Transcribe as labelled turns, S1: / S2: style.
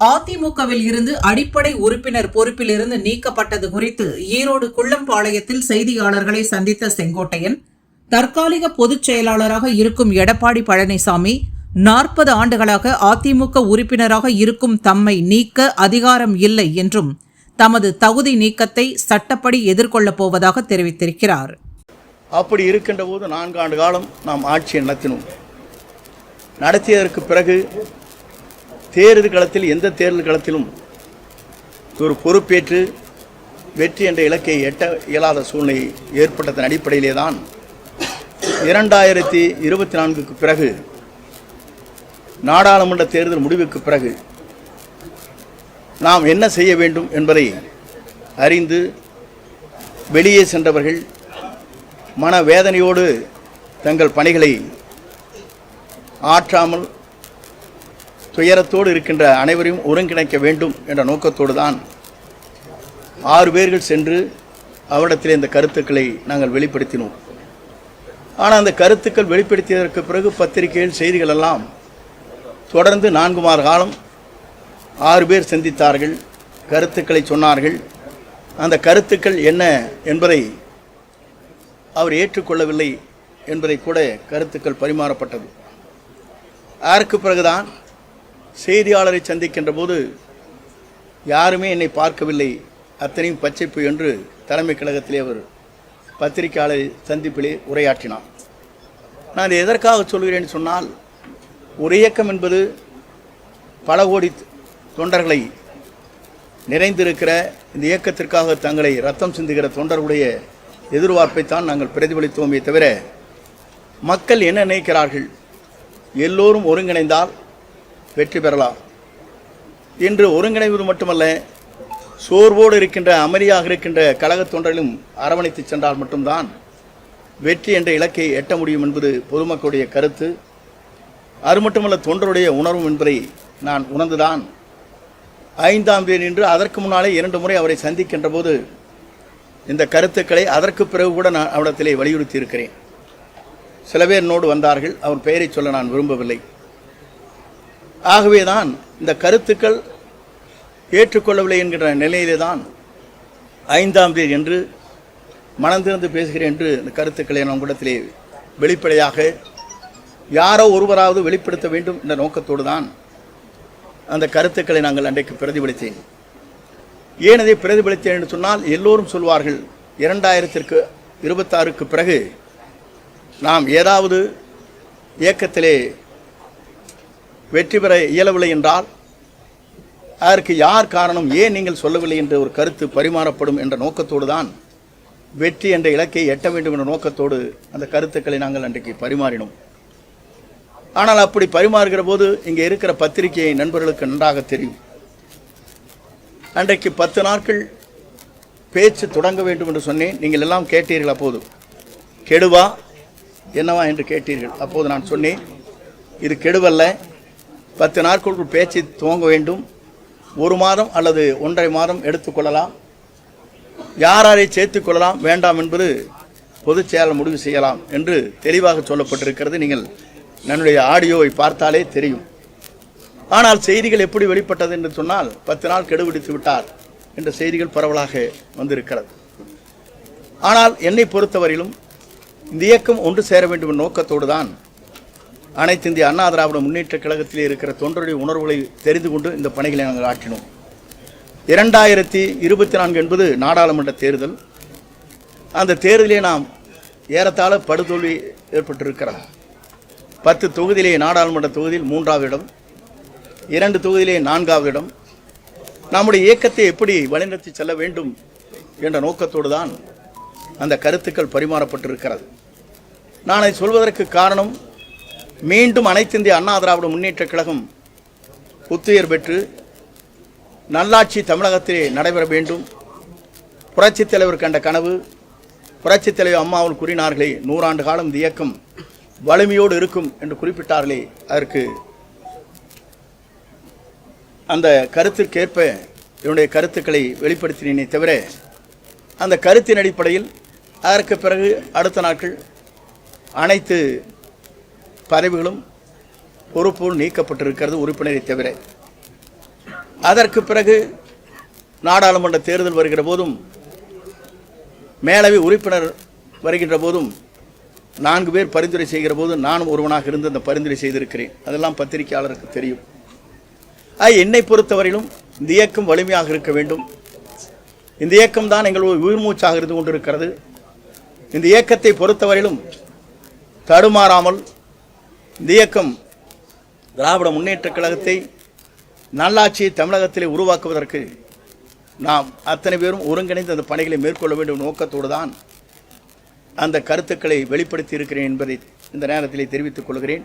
S1: அதிமுகவில் இருந்து அடிப்படை உறுப்பினர் பொறுப்பிலிருந்து நீக்கப்பட்டது குறித்து ஈரோடு குள்ளம்பாளையத்தில் செய்தியாளர்களை சந்தித்த செங்கோட்டையன் தற்காலிக பொதுச் செயலாளராக இருக்கும் எடப்பாடி பழனிசாமி நாற்பது ஆண்டுகளாக அதிமுக உறுப்பினராக இருக்கும் தம்மை நீக்க அதிகாரம் இல்லை என்றும் தமது தகுதி நீக்கத்தை சட்டப்படி எதிர்கொள்ளப் போவதாக தெரிவித்திருக்கிறார்.
S2: அப்படி இருக்கின்ற போது நான்கு ஆண்டு காலம் நாம் ஆட்சியை நடத்தினோம். நடத்தியதற்கு பிறகு தேர்தல் களத்தில் எந்த தேர்தல் களத்திலும் ஒரு பொறுப்பேற்று வெற்றி என்ற இலக்கை எட்ட இயலாத சூழ்நிலை ஏற்பட்டதன் அடிப்படையிலே தான் இரண்டாயிரத்தி இருபத்தி நான்குக்கு பிறகு நாடாளுமன்ற தேர்தல் முடிவுக்கு பிறகு நாம் என்ன செய்ய வேண்டும் என்பதை அறிந்து வெளியே சென்றவர்கள் மன வேதனையோடு தங்கள் பணிகளை ஆற்றாமல் துயரத்தோடு இருக்கின்ற அனைவரையும் ஒருங்கிணைக்க வேண்டும் என்ற நோக்கத்தோடு தான் ஆறு பேர்கள் சென்று அவரிடத்தில் இந்த கருத்துக்களை நாங்கள் வெளிப்படுத்தினோம். ஆனால் அந்த கருத்துக்கள் வெளிப்படுத்தியதற்கு பிறகு பத்திரிகைகள் செய்திகள் எல்லாம் தொடர்ந்து நான்கு மாத காலம் ஆறு பேர் சந்தித்தார்கள் கருத்துக்களை சொன்னார்கள். அந்த கருத்துக்கள் என்ன என்பதை அவர் ஏற்றுக்கொள்ளவில்லை என்பதை கூட கருத்துக்கள் பரிமாறப்பட்டது. அதற்கு பிறகுதான் செய்தியாளரை சந்திக்கின்ற போது யாருமே என்னை பார்க்கவில்லை. அத்தனையும் பச்சைப்பு என்று தலைமை கழகத்திலே அவர் பத்திரிகையாளர் சந்திப்பிலே உரையாற்றினார். நான் இதை எதற்காக சொல்கிறேன் சொன்னால் ஒரு இயக்கம் என்பது பல கோடி தொண்டர்களை நிறைந்திருக்கிற இந்த இயக்கத்திற்காக தங்களை ரத்தம் சிந்துகிற தொண்டர்களுடைய எதிர்பார்ப்பைத்தான் நாங்கள் பிரதிபலித்தோமே தவிர மக்கள் என்ன நினைக்கிறார்கள்? எல்லோரும் ஒருங்கிணைந்தால் வெற்றி பெறலாம். என்று ஒருங்கிணைவது மட்டுமல்ல சோர்வோடு இருக்கின்ற அமைதியாக இருக்கின்ற கழகத் தொண்டர்களும் அரவணைத்து சென்றால் மட்டும்தான் வெற்றி என்ற இலக்கை எட்ட முடியும் என்பது பொதுமக்களுடைய கருத்து. அது மட்டுமல்ல தொண்டருடைய உணர்வும் என்பதை நான் உணர்ந்துதான் ஐந்தாம் தேதி நின்று அதற்கு முன்னாலே இரண்டு முறை அவரை சந்திக்கின்ற போது இந்த கருத்துக்களை அதற்கு பிறகு கூட நான் அவரிடத்திலே வலியுறுத்தி இருக்கிறேன் சில பேர் என்னோடு வந்தார்கள் அவர் பெயரை சொல்ல நான் விரும்பவில்லை. ஆகவே தான் இந்த கருத்துக்கள் ஏற்றுக்கொள்ளவில்லை என்கிற நிலையிலே தான் ஐந்தாம் தேதி என்று மனந்திறந்து பேசுகிறேன் என்று இந்த கருத்துக்களை நம் கூடத்திலே வெளிப்படையாக யாரோ ஒருவராவது வெளிப்படுத்த வேண்டும் என்ற நோக்கத்தோடு தான் அந்த கருத்துக்களை நாங்கள் அன்றைக்கு பிரதிபலித்தேன். ஏன் அதை பிரதிபலித்தேன் என்று சொன்னால் எல்லோரும் சொல்வார்கள் இரண்டாயிரத்திற்கு இருபத்தாறுக்கு பிறகு நாம் ஏதாவது இயக்கத்திலே வெற்றி பெற இயலவில்லை என்றால் அதற்கு யார் காரணம் ஏன் நீங்கள் சொல்லவில்லை என்ற ஒரு கருத்து பரிமாறப்படும் என்ற நோக்கத்தோடு தான் வெற்றி என்ற இலக்கை எட்ட வேண்டும் என்ற நோக்கத்தோடு அந்த கருத்துக்களை நாங்கள் அன்றைக்கு பரிமாறினோம். ஆனால் அப்படி பரிமாறுகிற போது இங்கே இருக்கிற பத்திரிகையை நண்பர்களுக்கு நன்றாக தெரியும். அன்றைக்கு பத்து நாட்கள் பேச்சு தொடங்க வேண்டும் என்று சொன்னேன். நீங்கள் எல்லாம் கேட்டீர்கள் அப்போது. கெடுவா என்னவா என்று கேட்டீர்கள். அப்போது நான் சொன்னேன் இது கெடுவல்ல பத்து நாட்களுக்குள் பேச்சு துவங்க வேண்டும். ஒரு மாதம் அல்லது ஒன்றரை மாதம் எடுத்துக்கொள்ளலாம் யார் யாரை சேர்த்து கொள்ளலாம் வேண்டாம் என்பது பொதுச் செயலாளர் முடிவு செய்யலாம் என்று தெளிவாக சொல்லப்பட்டிருக்கிறது. நீங்கள் என்னுடைய ஆடியோவை பார்த்தாலே தெரியும். ஆனால் செய்திகள் எப்படி வெளிப்பட்டது என்று சொன்னால் பத்து நாள் கெடுபிடித்து விட்டார் என்ற செய்திகள் பரவலாக வந்திருக்கிறது. ஆனால் என்னை பொறுத்தவரையிலும் இந்த இயக்கம் ஒன்று சேர வேண்டும் நோக்கத்தோடு தான் அனைத்து இந்திய அண்ணா திராவிட முன்னேற்ற கழகத்தில் இருக்கிற தொண்டருடைய உணர்வுகளை தெரிந்து கொண்டு இந்த பணிகளை நாங்கள் ஆற்றினோம். இரண்டாயிரத்தி இருபத்தி நான்கு என்பது நாடாளுமன்ற தேர்தல். அந்த தேர்தலிலே நாம் ஏறத்தாழ படுதோல்வி ஏற்பட்டிருக்கிறது. பத்து தொகுதியிலே நாடாளுமன்ற தொகுதியில் மூன்றாவது இடம். இரண்டு தொகுதியிலே நான்காவது இடம். நம்முடைய இயக்கத்தை எப்படி வழிநடத்தி செல்ல வேண்டும் என்ற நோக்கத்தோடு தான் அந்த கருத்துக்கள் பரிமாறப்பட்டிருக்கிறது. நான் அதை சொல்வதற்கு காரணம் மீண்டும் அனைத்து இந்திய அண்ணா திராவிட முன்னேற்ற கழகம் புத்துயிர் பெற்று நல்லாட்சி தமிழகத்திலே நடைபெற வேண்டும். புரட்சித் தலைவர் கண்ட கனவு புரட்சித் தலைவர் அம்மாவில் கூறினார்களே நூறாண்டு காலம் இந்த இயக்கம் வலிமையோடு இருக்கும் என்று குறிப்பிட்டார்களே அதற்கு அந்த கருத்திற்கேற்ப என்னுடைய கருத்துக்களை வெளிப்படுத்தினேனே தவிர அந்த கருத்தின் அடிப்படையில் அதற்கு பிறகு அடுத்த நாட்கள் அனைத்து பதவிகளும் பொறுப்புகள் நீக்கப்பட்டிருக்கிறது உறுப்பினரை தவிர. அதற்கு பிறகு நாடாளுமன்ற தேர்தல் வருகிற போதும் மேலவை உறுப்பினர் வருகின்ற போதும் நான்கு பேர் பரிந்துரை செய்கிற போது நானும் ஒருவனாக இருந்து அந்த பரிந்துரை செய்திருக்கிறேன். அதெல்லாம் பத்திரிகையாளருக்கு தெரியும். ஆக என்னை பொறுத்தவரையிலும் இந்த இயக்கம் வலிமையாக இருக்க வேண்டும். இந்த இயக்கம் தான் எங்கள் உயிர் மூச்சாக இருந்து கொண்டிருக்கிறது. இந்த இயக்கத்தை பொறுத்தவரையிலும் தடுமாறாமல் இந்த இயக்கம் திராவிட முன்னேற்றக் கழகத்தை நல்லாட்சியை தமிழகத்திலே உருவாக்குவதற்கு நாம் அத்தனை பேரும் ஒருங்கிணைந்து அந்த பணிகளை மேற்கொள்ள வேண்டும் நோக்கத்தோடு தான் அந்த கருத்துக்களை வெளிப்படுத்தி இருக்கிறேன் என்பதை இந்த நேரத்திலே தெரிவித்துக் கொள்கிறேன்.